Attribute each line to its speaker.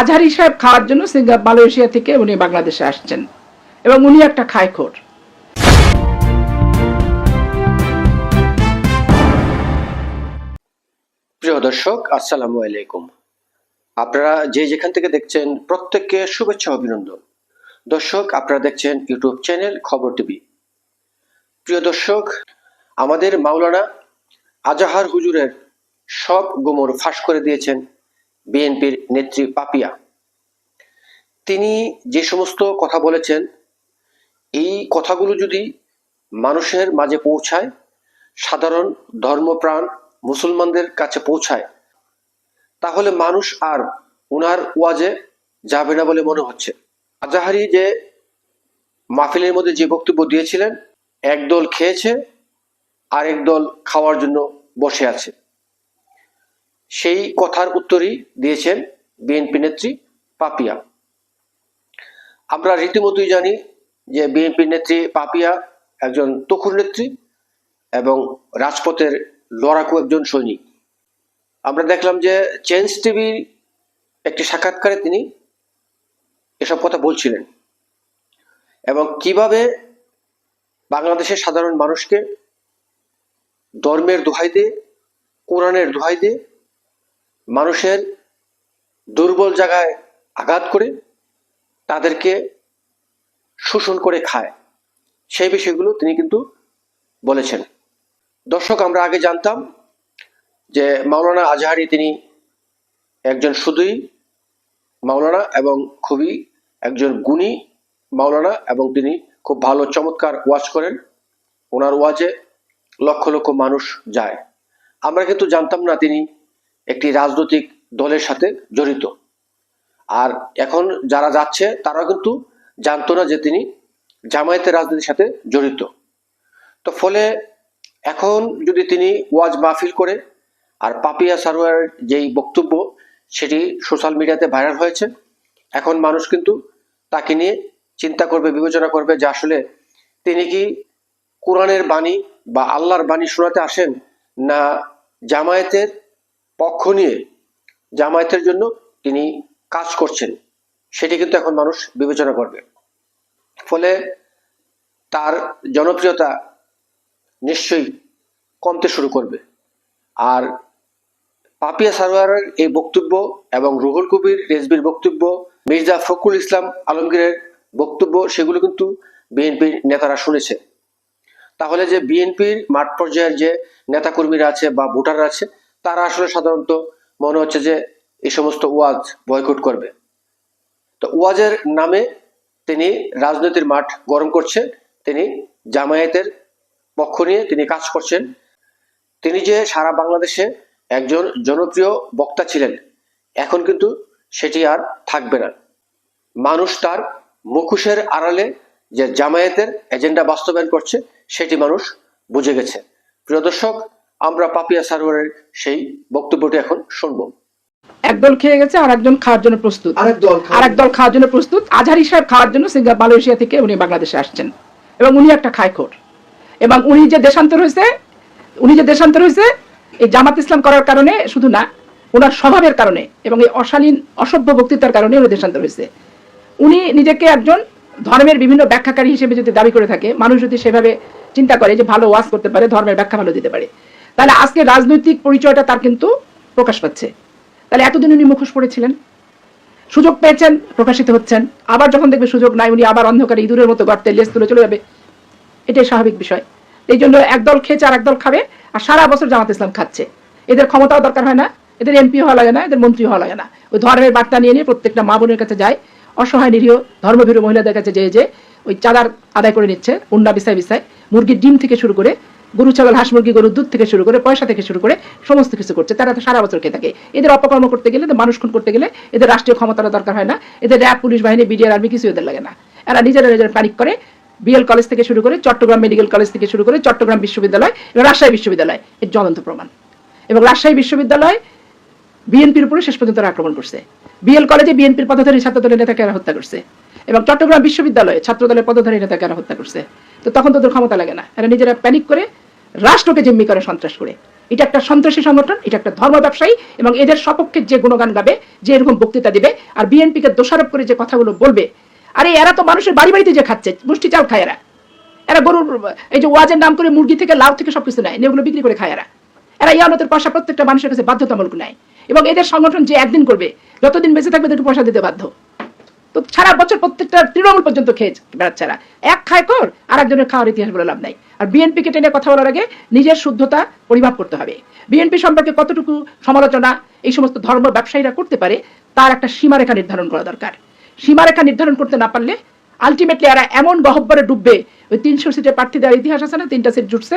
Speaker 1: আজহারি সাহেব খাওয়ার জন্য সিঙ্গাপুর মালয়েশিয়া থেকে উনি বাংলাদেশে আসছেন। এবং উনি একটা খায়খোর
Speaker 2: প্রিয় দর্শক, আসসালামু আলাইকুম। আপনারা যে যেখান থেকে দেখছেন, প্রত্যেককে শুভেচ্ছা অভিনন্দন। দর্শক, আপনারা দেখছেন ইউটিউব চ্যানেল খবর টিভি। প্রিয় দর্শক, আমাদের মাওলানা আজাহার হুজুরের সব গোমর ফাঁস করে দিয়েছেন। বিএনপির নেত্রী পাপিয়া। তিনি যে সমস্ত কথা বলেছেন, এই কথাগুলো যদি মানুষের মাঝে পৌঁছায়, সাধারণ ধর্মপ্রাণ মুসলমানদের কাছে পৌঁছায়, তাহলে মানুষ আর উনার ওয়াজে যাবে না বলে মনে হচ্ছে। আজাহারি যে মাহফিলের মধ্যে যে বক্তব্য দিয়েছিলেন, একদল খেয়েছে, আরেক দল খাওয়ার জন্য বসে আছে। সেই কথার উত্তরই দিয়েছেন বিএনপি নেত্রী পাপিয়া। আমরা রীতিমতোই জানি যে বিএনপি নেত্রী পাপিয়া একজন তখুর নেত্রী এবং রাজপথের লড়াকু একজন সৈনিক। আমরা দেখলাম যে চেঞ্জ টিভির একটি সাক্ষাৎকারে তিনি এসব কথা বলছিলেন এবং কীভাবে বাংলাদেশের সাধারণ মানুষকে ধর্মের দোহাই দিয়ে কোরআনের দোহাই দিয়ে মানুষের দুর্বল জায়গায় আঘাত করে তাদেরকে শোষণ করে খায়। সেই বিষয়গুলো তিনি কিন্তু বলেছেন। দর্শক, আমরা আগে জানতাম যে মাওলানা আজহারি তিনি একজন শুধুই মাওলানা এবং খুবই একজন গুণী মাওলানা এবং তিনি খুব ভালো, চমৎকার ওয়াজ করেন। ওনার ওয়াজে লক্ষ লক্ষ মানুষ যায়। আমরা কিন্তু জানতাম না তিনি একটি রাজনৈতিক দলের সাথে জড়িত। আর এখন যারা যাচ্ছে তারা কিন্তু জানতো না যে তিনি জামায়াতের রাজনীতির সাথে জড়িত। তো ফলে এখন যদি তিনি ওয়াজ মাহফিল করে, আর পাপিয়া সারোয়ারের যেই বক্তব্য, সেটি সোশ্যাল মিডিয়াতে ভাইরাল হয়েছে, এখন মানুষ কিন্তু তাকে নিয়ে চিন্তা করবে, বিবেচনা করবে যে আসলে তিনি কি কোরআনের বাণী বা আল্লাহর বাণী শোনাতে আসেন, না জামায়াতের পক্ষ নিয়ে জামায়াতের জন্য তিনি কাজ করছেন, সেটি কিন্তু এখন মানুষ বিবেচনা করবে। ফলে তার জনপ্রিয়তা নিশ্চয়ই কমতে শুরু করবে। আর পাপিয়া সারোয়ারের এই বক্তব্য এবং রুহুল কবির রেজবির বক্তব্য, মির্জা ফখরুল ইসলাম আলমগীরের বক্তব্য, সেগুলো কিন্তু বিএনপির নেতারা শুনেছে। তাহলে যে বিএনপির মাঠ পর্যায়ের যে নেতাকর্মীরা আছে বা ভোটাররা আছে তারা আসলে সাধারণত মনে হচ্ছে যে এই সমস্ত ওয়াজ বয়কট করবে। তো ওয়াজের নামে তিনি রাজনীতির মাঠ গরম করছেন, তিনি জামায়াতের পক্ষ নিয়ে তিনি কাজ করছেন। তিনি যে সারা বাংলাদেশে একজন জনপ্রিয় বক্তা ছিলেন, এখন কিন্তু সেটি আর থাকবে না। মানুষ তার মুখোশের আড়ালে যে জামায়াতের এজেন্ডা বাস্তবায়ন করছে, সেটি মানুষ বুঝে গেছে। প্রিয় দর্শক আমরা পাপিয়া সারোয়ারের সেই বক্তব্যটি এখন শুনব।
Speaker 1: একদল খেয়ে গেছে আর একজন খাওয়ার জন্য প্রস্তুত। আর দল খাওয়ার জন্য প্রস্তুত। আজহারি সাহেব খাওয়ার জন্য সিঙ্গাপুর মালয়েশিয়া থেকে উনি বাংলাদেশে আসছেন। এবং উনি একটা খায়খোর এবং উনি যে দেশান্তর হয়েছে উনি যে দেশান্তর হয়েছে এই জামাত ইসলাম করার কারণে শুধু না ওনার স্বভাবের কারণে এবং এই অশালীন অসভ্য বক্তৃতার কারণে উনি দেশান্তর হয়েছে। উনি নিজেকে একজন ধর্মের বিভিন্ন ব্যাখ্যাকারী হিসেবে যদি দাবি করে থাকে মানুষ যদি সেভাবে চিন্তা করে যে ভালো ওয়াজ করতে পারে ধর্মের ব্যাখ্যা ভালো দিতে পারে তাহলে আজকে রাজনৈতিক পরিচয়টা তার কিন্তু প্রকাশ পাচ্ছে। তাহলে এতদিন উনি মুখোশ পড়েছিলেন, সুযোগ পেয়েছেন, প্রকাশিত হচ্ছেন। আবার যখন দেখবে সুযোগ নাই, উনি আবার অন্ধকারে ইঁদুরের মতো গর্তে লেজ তুলে চলে যাবে। এটাই স্বাভাবিক বিষয়। এই জন্য একদল খেয়েছে আর একদল খাবে, আর সারা বছর জামাত ইসলাম খাচ্ছে। এদের ক্ষমতাও দরকার হয় না, এদের এমপি হওয়া লাগে না, এদের মন্ত্রী হওয়া লাগে না। ওই ধর্মের বার্তা নিয়ে নিয়ে প্রত্যেকটা মা বোনের কাছে যায়। অসহায়, নিরীহ, ধর্মভীরু মহিলাদের কাছে যেয়ে যে ওই চাঁদার আদায় করে নিচ্ছে, উন্না বিছায় বিছায়। মুরগির ডিম থেকে শুরু করে গরু, ছাগল, হাঁস, মুরগি গরুর দুধ থেকে শুরু করে পয়সা থেকে শুরু করে সমস্ত কিছু করছে। তারা তো সারা বছর খেয়ে থাকে। এদের অপকর্ম করতে গেলে মানুষ খুন করতে গেলে এদের রাষ্ট্রীয় ক্ষমতাটা দরকার হয় না। এদের র্যাব, পুলিশ, বাহিনী, বিডিআর, আর্মি কিছু এদের লাগে না। এরা নিজেরা নিজেরা প্যানিক করে। বিএল কলেজ থেকে শুরু করে, চট্টগ্রাম মেডিকেল কলেজ থেকে শুরু করে, চট্টগ্রাম বিশ্ববিদ্যালয় এবং রাজশাহী বিশ্ববিদ্যালয় এর জ্বলন্ত প্রমাণ। এবং রাজশাহী বিশ্ববিদ্যালয় বিএনপির উপরে শেষ পর্যন্ত আক্রমণ করছে। বিএল কলেজে বিএনপির পদধারী ছাত্রদলের নেতাকে এরা হত্যা করছে এবং চট্টগ্রাম বিশ্ববিদ্যালয়ে ছাত্রদলের পদধারী নেতাকে এরা হত্যা করছে। তো তখন তোদের ক্ষমতা লাগে না। এরা নিজেরা প্যানিক করে রাষ্ট্রকে জিম্মি করে সন্ত্রাস করে। এটা একটা সন্ত্রাসী সংগঠন, এটা একটা ধর্ম ব্যবসায়ী এবং এদের সপক্ষে যে গুণগান গাবে, যে এরকম বক্তৃতা দিবে আর বিএনপিকে দোষারোপ করে যে কথাগুলো বলবে, আরে এরা তো মানুষের বাড়ি বাড়িতে যে খাচ্ছে, মুষ্টি চাল খায় এরা। এরা গরুর, এই যে ওয়াজের নাম করে মুরগি থেকে লাউ থেকে সবকিছু নেয়, এগুলো বিক্রি করে খায় এরা। এরা ইয়ানতের পয়সা প্রত্যেকটা মানুষের কাছে বাধ্যতামূলক নেয়। এবং এদের সংগঠন যে একদিন করবে, যতদিন বেঁচে থাকবে তাদেরকে পয়সা দিতে বাধ্য। তো সারা বছর প্রত্যেকটা তৃণমূল পর্যন্ত খেয়ে বেড়াচ্ছে এরা। এক খায় কর আর একজনের খাওয়ার ইতিহাস বলে লাভ নাই। আর বিএনপি কে টেনে কথা বলার আগে নিজের শুদ্ধতা পরিমাপ করতে হবে। বিএনপি সম্পর্কে কতটুকু সমালোচনা, এই সমস্ত ধর্ম ব্যবসায়ীরা করতে পারে, তার একটা সীমারেখা নির্ধারণ করা দরকার। সীমারেখা নির্ধারণ করতে না পারলে আলটিমেটলি এরা এমন গহব্বরে ডুববে, ওই তিনশো সিটের প্রার্থী দেওয়ার ইতিহাস আছে না, তিনটা সিট জুটছে।